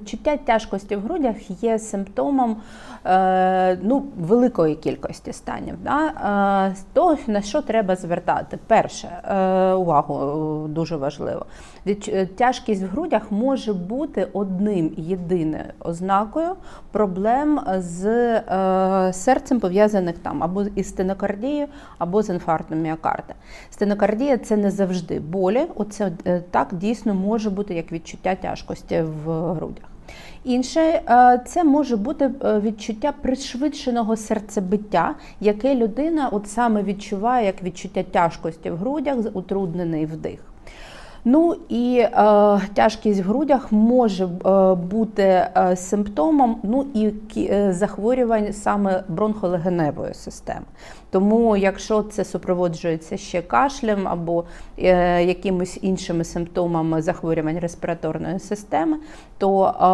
Відчуття тяжкості в грудях є симптомом е, ну, великої кількості станів. Да? Е, того, на що треба звертати? Перше, е, увагу дуже важливо. Тяжкість в грудях може бути одним єдиною ознакою проблем з серцем пов'язаних там або із стенокардією, або з інфарктом міокарда. Стенокардія це не завжди болі. Оце так дійсно може бути як відчуття тяжкості в грудях. Інше е, це може бути е, відчуття пришвидшеного серцебиття, яке людина от саме відчуває як відчуття тяжкості в грудях, утруднений вдих. Ну і е, тяжкість в грудях може е, бути е, симптомом ну і захворювань саме бронхолегеневої системи. Тому, якщо це супроводжується ще кашлем або е, якимись іншими симптомами захворювань респіраторної системи, то е,